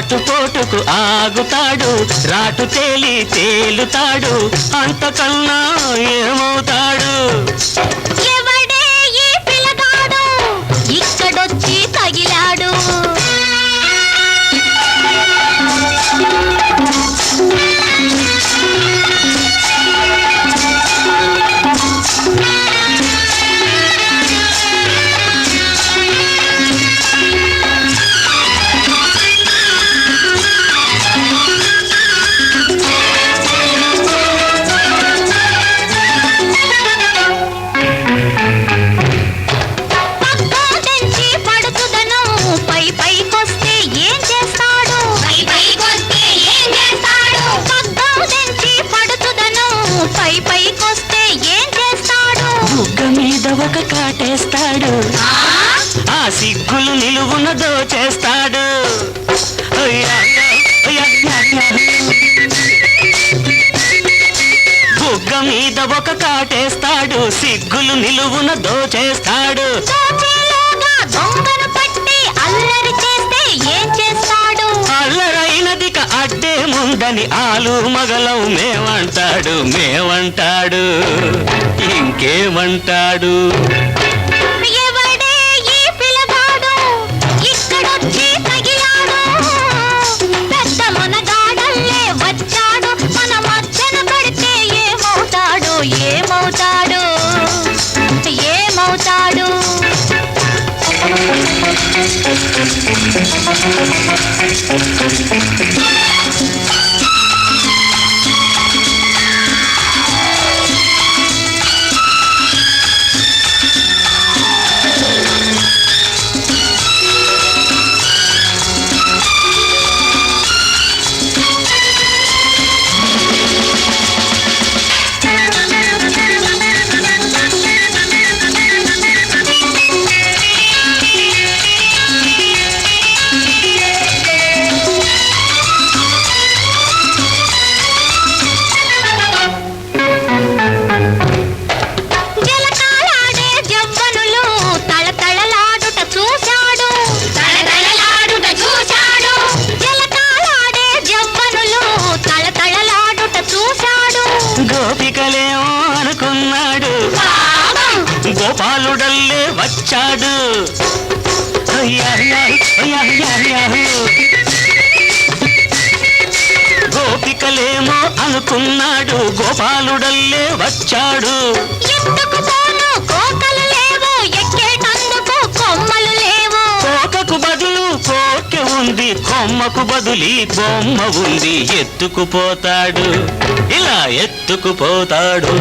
అటు ఆటుపోటుకు ఆగుతాడు రాటు తేలి తేలుతాడు అంతకన్నా ఏమవుతాడు? కాటేస్తాడు ఆ సిగ్గులు నిలువున దోచేస్తాడు. అయ్యా, అయ్యా, అయ్యా. బుగ్గ మీద ఒక కాటేస్తాడు. సిగ్గులు నిలువున దోచేస్తాడు. చేస్తాడు? అల్లరైనదిక అడ్డేముందని ఆలు మగలం మేమంటాడు మేమంటాడు ఇంకేమంటాడు? Thank గోపాలుడల్లే వచ్చాడు. గోపికలేమో అనుకున్నాడు గోపాలుడల్లే వచ్చాడు. ఎత్తుకుపోను కోకలు లేవు ఎక్కేటందుకు కొమ్మలు లేవు. కోకకు బదులు కోకె ఉంది కొమ్మకు బదులి బొమ్మ ఉంది ఎత్తుకుపోతాడు ఇలా ఎత్తుకుపోతాడు